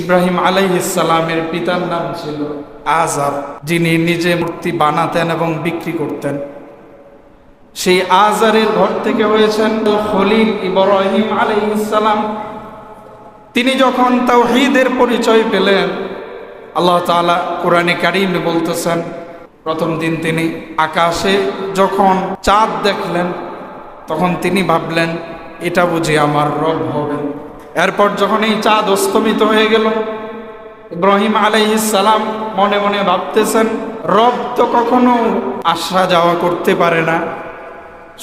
ইব্রাহিম আলাইহিসালামের পিতার নাম ছিল আজার যিনি নিজে মূর্তি বানাতেন এবং বিক্রি করতেন। সেই আজারের ঘর থেকে হয়েছেন খলিল ইব্রাহিম আলাইহিসালাম তিনি যখন তাওহীদের পরিচয় পেলেন, আল্লাহ তাআলা কোরআনে কারিমে বলতেছেন, প্রথম দিন তিনি আকাশে যখন চাঁদ দেখলেন, তখন তিনি ভাবলেন, এটা বুঝি আমার রব হবে। এরপর যখন এই চাঁদ অস্তমিত হয়ে গেল, ইব্রাহিম সালাম মনে মনে ভাবতেছেন, রব তো কখনো আসা যাওয়া করতে পারে না।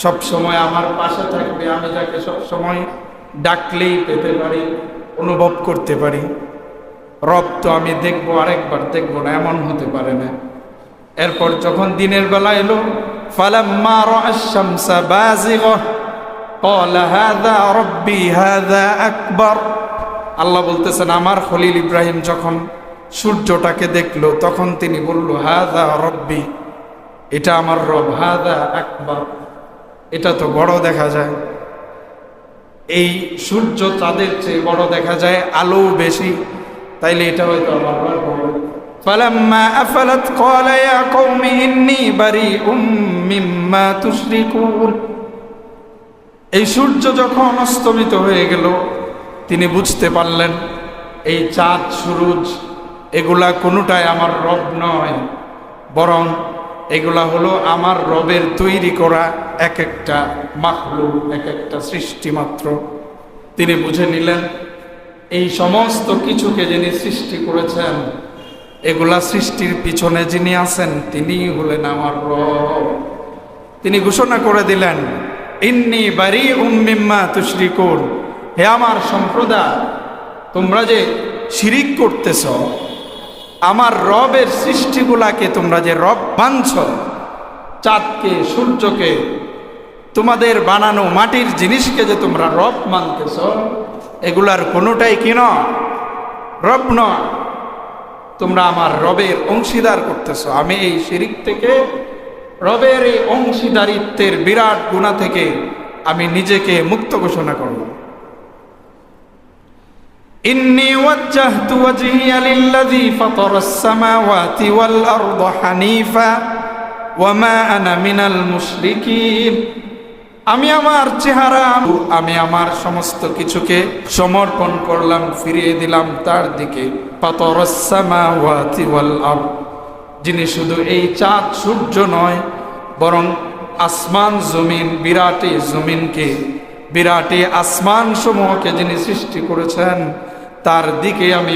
সব সময় আমার পাশে থাকবে, আমি যাকে সবসময় ডাকলেই পেতে পারি, অনুভব করতে পারি। রব তো আমি দেখব, আরেকবার দেখব না, এমন হতে পারে না। এরপর যখন দিনের বেলা এলো, ফালাম্মা রাআস শামসা আকবার আল্লাহ বলতেছেন আমার খলিল ইব্রাহিম যখন সূর্যটাকে দেখলো তখন তিনি বলল হাদা রব্বি এটা আমার রব হাদা আকবার এটা তো বড় দেখা যায় এই সূর্য চাঁদের চেয়ে বড় দেখা যায় আলো বেশি তাইলে এটা হয়তো আমার রব হবে فلما أفلت قال يا قوم إني بريء مما تشركون এই সূর্য যখন অস্তমিত হয়ে গেল, তিনি বুঝতে পারলেন, এই চাঁদ সুরুজ, এগুলা কোনোটাই আমার রব নয়, বরং এগুলা হলো আমার রবের তৈরি করা এক একটা মাখলু এক একটা সৃষ্টি মাত্র। তিনি বুঝে নিলেন, এই সমস্ত কিছুকে যিনি সৃষ্টি করেছেন, এগুলা সৃষ্টির পিছনে যিনি আছেন তিনি হলেন আমার রব। তিনি ঘোষণা করে দিলেন ইন্নি বাড়ি উম্মিম্মা তুশরিকুন। হে আমার সম্প্রদায়, তোমরা যে শিরিক করতেছ, আমার রবের সৃষ্টিগুলাকে তোমরা যে রব মানছ চাঁদকে, সূর্যকে, তোমাদের বানানো মাটির জিনিসকে যে তোমরা রব মানতেছ, এগুলার কোনোটাই কি নয়? রব নয়। তোমরা আমার রবের অংশীদার করতেছ। আমি এই শিরিক থেকে রবের এই অংশীদারিত্বের বিরাট গুণা থেকে আমি নিজেকে মুক্ত ঘোষণা করব। ইন্নি ওয়াজ্জাহতু ওয়াজহিয়া লিল্লাযী ফাতারাস সামাওয়াতি ওয়াল আরদ হানিফা ওয়া মা আনা মিনাল মুশরিকিন। আমি আমার চেহারা, আমি আমার সমস্ত কিছুকে সমর্পণ করলাম, ফিরিয়ে দিলাম তার দিকে। পাতরসামা ওয়াতি ওয়াল আরদ। যিনি শুধু এই চাঁদ সূর্য নয়, বরং আসমান জমিন, বিরাটে জমিনকে, বিরাটে আসমান সমূহকে যিনি সৃষ্টি করেছেন, তার দিকে আমি